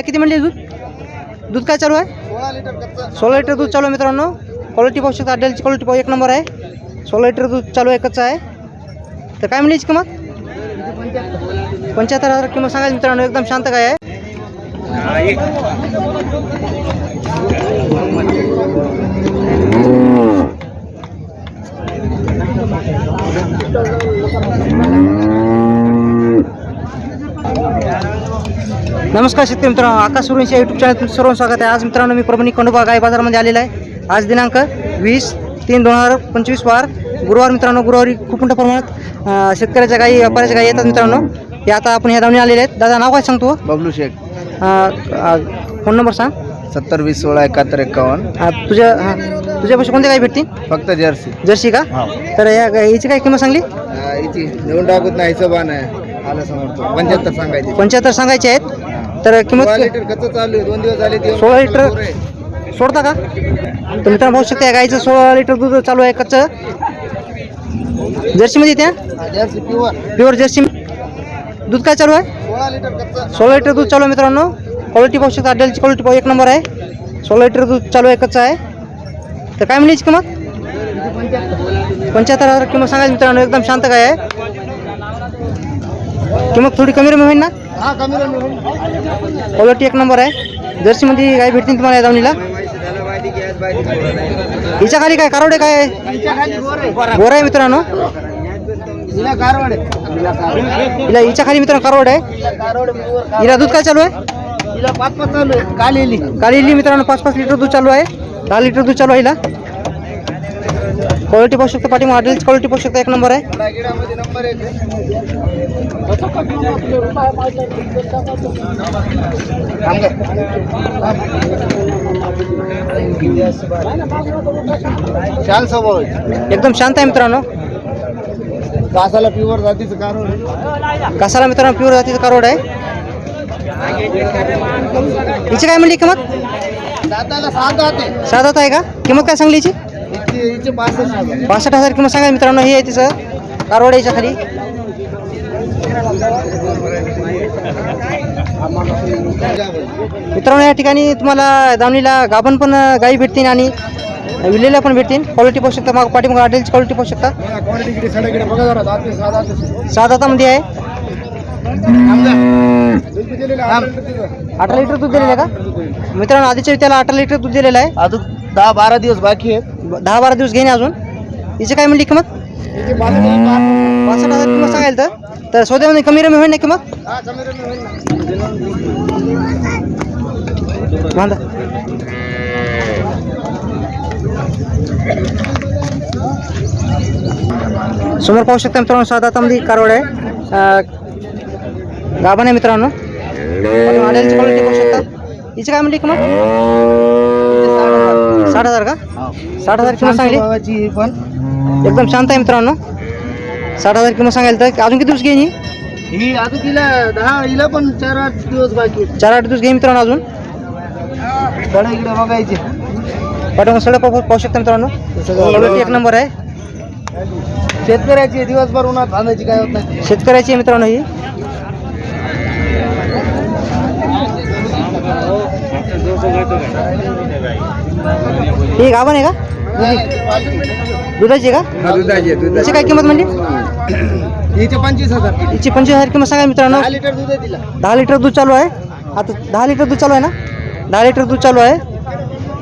किती म्हणले दूध? दूध काय चालू आहे? सोळा लिटर दूध चालू आहे मित्रांनो. क्वालिटी पाहू शकता डेलची क्वालिटी पाहू एक नंबर आहे. सोळा लिटर दूध चालू आहे कच्चा आहे. तर काय म्हणली किंमत? पंच्याहत्तर हजार किंमत सांगायची मित्रांनो एकदम शांत काय आहे. नमस्कार शेतकरी मित्रांनो आकाश सुरेंशी यूट्यूब चॅनल तुमचं सर्व स्वागत आहे. आज मित्रांनो मी परभणी खंडोबा गाय बाजारामध्ये आलेला आहे. आज दिनांक वीस तीन दोन हजार पंचवीस वार. गुरुवार मित्रांनो गुरुवारी खूप मोठ्या प्रमाणात शेतकऱ्याच्या गाई व्यापाऱ्याच्या गाई येतात मित्रांनो. हे आता आपण ह्या दावणी आलेले आहेत. दादा नाव काय सांगतो? बबलू शेख. फोन नंबर सांग. सत्तर वीस सोळा एकाहत्तर एक्कावन्न अं, तुझ्या हां तुझ्यापाशी कोणत्या गाई भेटतील फक्त जर्सी. जर्सी का? तर या गाईची काय किंमत सांगली? इथे देऊन टाकत नाही हिशोबान. आहे पंच्याहत्तर सांगायचे. पंच्याहत्तर सांगायचे आहेत? तर किंमत सोळा लिटर कच्चं चालू आहे. दोन दिवस झाले दिवस सोळा लिटर सोडता का? तर मित्रांनो पाहू शकता या गाईचं सोळा लिटर दूध चालू आहे कच्चं. जर्सीमध्ये त्या? प्युअर प्युअर जर्सी दूध काय चालू आहे? सोळा लिटर कच्चा सोळा लिटर दूध चालू आहे मित्रांनो. क्वालिटी पाहू शकता. अड्डेलची क्वालिटी पाहू. एक नंबर आहे. सोळा लिटर दूध चालू आहे कच्चं आहे. तर काय मिळायची किंमत? पंच्याहत्तर. हजार किंमत सांगायची मित्रांनो. एकदम शांत काय आहे. किंमत थोडी कमी रमी होईल ना? हा कमी रमी क्वालिटी एक नंबर आहे. जर्सीमध्ये गाय भेटतील तुम्हाला या दावणीला हिच्या खाली काय कारवडे काय आहे? गोर आहे. मित्रांनो. हिला हिच्या खाली मित्रांनो कारवड आहे. हिला प्युअर हिला दूध काय चालू आहे? हिला पाच पाच चालू आहे. काल येली काल इली मित्रांनो पाच पाच लिटर दूध चालू आहे. दहा लिटर दूध चालू आहे हिला. क्वालिटी पाहू शकता पाठीमा हॉटेलची क्वालिटी पाहू शकता एक नंबर आहे. छान स्वभाव एकदम शांत आहे मित्रांनो. कासाला प्युअर जातीचं कारण कसाला मित्रांनो प्युअर जातीचं कारवड आहे. हिची काय म्हणली किंमत? सात आहे का? किंमत काय सांगली हिचे? पासष्ट हजार किंमत सांगा मित्रांनो हे आहे तिचं कारवाड्याच्या खाली. मित्रांनो या ठिकाणी तुम्हाला दावणीला गाभण पण गाई भेटतील आणि विलेल्या पण भेटतील. क्वालिटी पाहू शकता मग पाठीमाग हॉटेलची क्वालिटी पाहू शकता. सात सात हातामध्ये आहे. अठरा लिटर दूध दिलेलं आहे का? मित्रांनो आधीच्या त्याला अठरा लिटर दूध दिलेलं आहे. अजून दहा बारा दिवस बाकी आहेत. दहा बारा दिवस घेणे अजून. हिची काय म्हणली किंमत. पासष्ट हजार किंमत सांगायला तर. तर. सौद्यामध्ये कमी रमी होईल ना किंमत? हा, कमी रमी होईल ना. बांधा समोर पाहू शकता मित्रांनो सात हातामध्ये कारवड. आहे अं, गाभण आहे मित्रांनो. पाहू शकता. हिची काय म्हणली किंमत? साठ हजार का? साठ हजार किंमत सांगली भावाची ही पण. एकदम शांत आहे मित्रांनो. साठ हजार किंमत सांगायला तर अजून किती दिवस घेईन ही? ही अजून तिला दहा हिला पण चार आठ दिवस बाकी आहेत. चार आठ दिवस घेईन मित्रांनो अजून. सडा इकडे बघायचे. पाठवून सगळं पाहू पाहू शकता मित्रांनो. क्वालिटी एक नंबर आहे. शेतकऱ्याची दिवसभर उन्हात बांधायची काय होत नाही. शेतकऱ्याची आहे मित्रांनो ही. ही गाभण आहे का? दुधाची. आहे का? दुधाची त्याची काय किंमत म्हणली हिचे पंचवीस हजार हिची पंचवीस हजार किंमत सांगा मित्रांनो. दहा लिटर दूध आहे तिला. दहा लिटर दूध चालू आहे. आता दहा लिटर दूध चालू आहे ना? दहा लिटर दूध चालू आहे.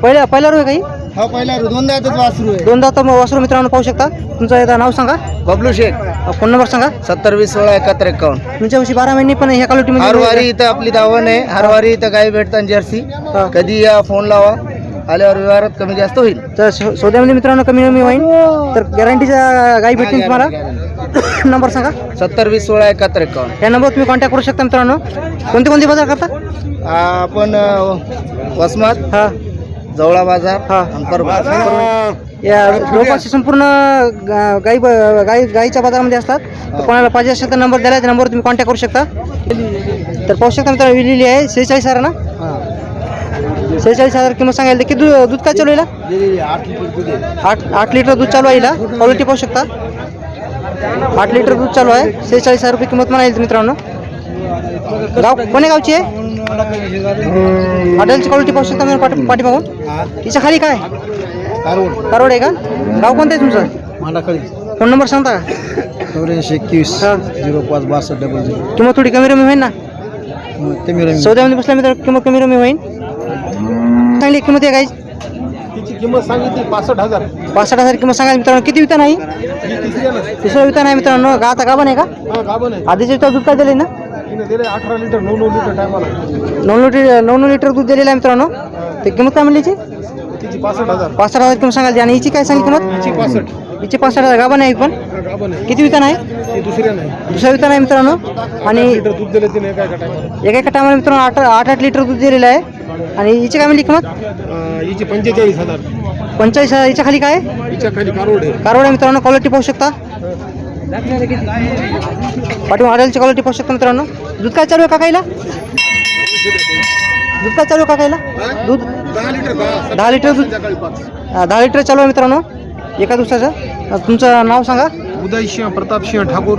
पहिल्या पहिला रू आहे काही हा? पहिला दोनदा येतच वासरू आहे. दोनदा तर वासरू मित्रांनो पाहू शकता. तुमचं एकदा नाव सांगा. बबलू शेख. फोन नंबर सांगा. सत्तर वीस सोळा एकाहत्तर एकावन्न. तुमच्यापाशी बारा महिने पण ह्या क्वालिटीमध्ये हरवारी इथं आपली दावण आहे. हरवारी इथं गाय भेटतात जर्सी. कधी या फोन लावा. आल्यावर व्यवहारात कमी जास्त होईल. तर सो- सौद्यामध्ये मित्रांनो कमी कमी होईल तर गॅरंटीच्या गाई भेटतील तुम्हाला? नंबर सांगा. सत्तर वीस सोळा एकाहत्तर एकावन्न. या नंबर तुम्ही कॉन्टॅक्ट करू शकता मित्रांनो. कोणते कोणते बाजार करता? आपण अं, वसमत हा. जवळा बाजार हा. आणि परभणी. या जवळपास संपूर्ण गा- गाई ब- गाई गाईच्या बाजारामध्ये असतात. तर कोणाला पाहिजे असेल तर नंबर दिला त्या नंबरवर तुम्ही कॉन्टॅक्ट करू शकता. तर पाहू शकता मित्रांनो विलेली आहे सेहेचाळीस हजार ना सेहेचाळीस हजार किंमत सांगायला किती दूध दूध काय चालू आहे आठ लिटर दूध आहे. आठ लिटर दूध चालू आहे क्वालिटी पाहू शकता? आठ लिटर दूध चालू आहे. सेहेचाळीस हजार रुपये किंमत म्हणायला मित्रांनो. गाव कोण्या गावची आहे? हॉटेलची क्वालिटी पाहू शकता मी पाठी पाठीमागून. तिच्या खाली काय? कारवड. आहे का? गाव कोणतं आहे तुमचं? फोन नंबर सांगता का? चौऱ्याऐंशी एकवीस हा. झिरो पाच बासष्ट डबल झिरो. किंमत थोडी कमी रमी होईल ना? ते मिळेल सौद्यामध्ये बसल्या मित्र किंमत कमी रमी होईल चांगली किंमत आहे. काही तिची किंमत सांगितली पासष्ट हजार. पासष्ट हजार किंमत सांगायला मित्रांनो किती विता नाही तिसऱ्याला तिसरा विता नाही मित्रांनो. गा आता गाभा नाही का? हा गाभण आहे. आधीचे विता दूध काय दिले ना? तिने दिले अठरा लिटर नऊ नऊ लिटर टायमाला. नऊ लिटर नऊ नऊ लिटर दूध दिलेलं आहे मित्रांनो. ते किंमत काय म्हणली? तिची पासष्ट हजार. पासष्ट हजार किंमत सांगायची आणि हिची काय सांगितली किंमत? तिची पासष्ट. हिची पासष्ट हजार. गाभा नाही पण. हा गाभण आहे. किती विता नाही ती नाही दुसरा विता नाही मित्रांनो. आणि लिटर दूध दिले तिने एका एका टायमाला. एका एका टायमाला मित्रांनो आठ आठ आठ लिटर दूध दिलेलं आहे. आणि हिची काय म्हणली किंमत? हिची पंचेचाळीस हजार. पंचेचाळीस हजार. हिच्या खाली काय? आहे? हिच्या खाली कारवड आहे. कारवाड आहे मित्रांनो क्वालिटी पाहू शकता. पाठी हॉटेलची क्वालिटी पाहू शकता मित्रांनो. दूध काय चालू आहे काकाईला? दूध काय चालू आहे काकाईला? दूध? दहा लिटर दहा. दहा लिटर दूध? संध्याकाळी पाच. अं, दहा लिटर चालू आहे मित्रांनो. एका दिवसाचं. अं, तुमचं नाव सांगा. उदय सिंह प्रताप सिंह ठाकूर.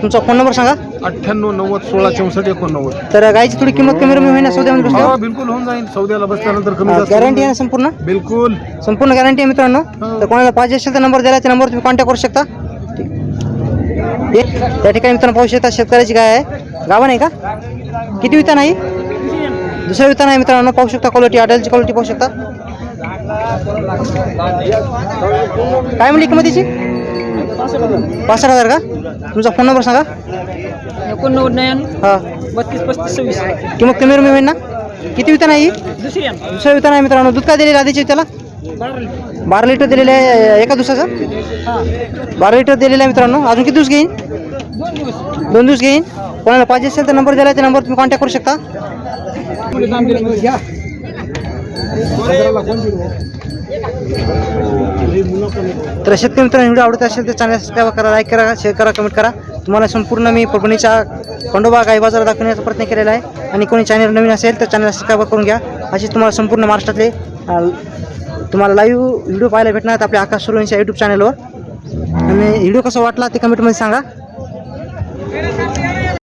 तुमचा फोन नंबर सांगा. अठ्ठ्याण्णव नव्वद सोळा चौसष्ट एकोणनव्वद. तर गायची थोडी किंमत कमी रमी ना सौद्यामध्ये हा बसल्यावर बिलकुल होऊन जाईल. सौद्याला बसल्यानंतर कमी जास्त गॅरंटी आहे ना संपूर्ण. बिलकुल. संपूर्ण गॅरंटी आहे मित्रांनो. हो. तर कोणाला पाहिजे असेल तर नंबर दिला त्या नंबरवर तुम्ही कॉन्टॅक्ट करू शकता. हे, त्या ठिकाणी मित्रांनो पाहू शकता शेतकऱ्याची गाय आहे. गावा नाही का? किती विता नाही? दुसऱ्या विता नाही मित्रांनो. पाहू शकता क्वालिटी हॉटेलची क्वालिटी पाहू शकता. काय म्हणली किंमत तिची पासष्ट हजार का? तुमचा फोन नंबर सांगा. एकोणनव्वद नव्याण्णव हा. बत्तीस पस्तीस सव्वीस. किंमत कमी रमी होईल ना? किती विता नाही दुसरी दुसऱ्या विता नाही मित्रांनो. दूध काय दिलेलं आधीच्या त्याला बारा लिटर. दिलेलं आहे एका दिवसाचं? हां. बारा लिटर दिलेलं आहे मित्रांनो. अजून किती दिवस घेईन? दोन दिवस. दोन दिवस घेईन. कोणाला पाहिजे असेल तर नंबर दिला त्या नंबर तुम्ही कॉन्टॅक्ट करू शकता. घ्या तर शेतकरी मित्रांनो व्हिडिओ आवडत असेल तर चॅनल सबस्क्राईब करा लाईक करा शेअर करा कमेंट करा. तुम्हाला संपूर्ण मी परभणीच्या खंडोबा गाई बाजार दाखवण्याचा प्रयत्न केलेला आहे. आणि कोणी चॅनल नवीन असेल तर चॅनल सबस्क्राईब करून घ्या. असे तुम्हाला संपूर्ण महाराष्ट्रातले तुम्हाला लाईव्ह व्हिडिओ पाहायला भेटणार. आपल्या आकाश सुरवंशी यूट्यूब चॅनलवर आणि व्हिडिओ कसा वाटला ते कमेंटमध्ये सांगा.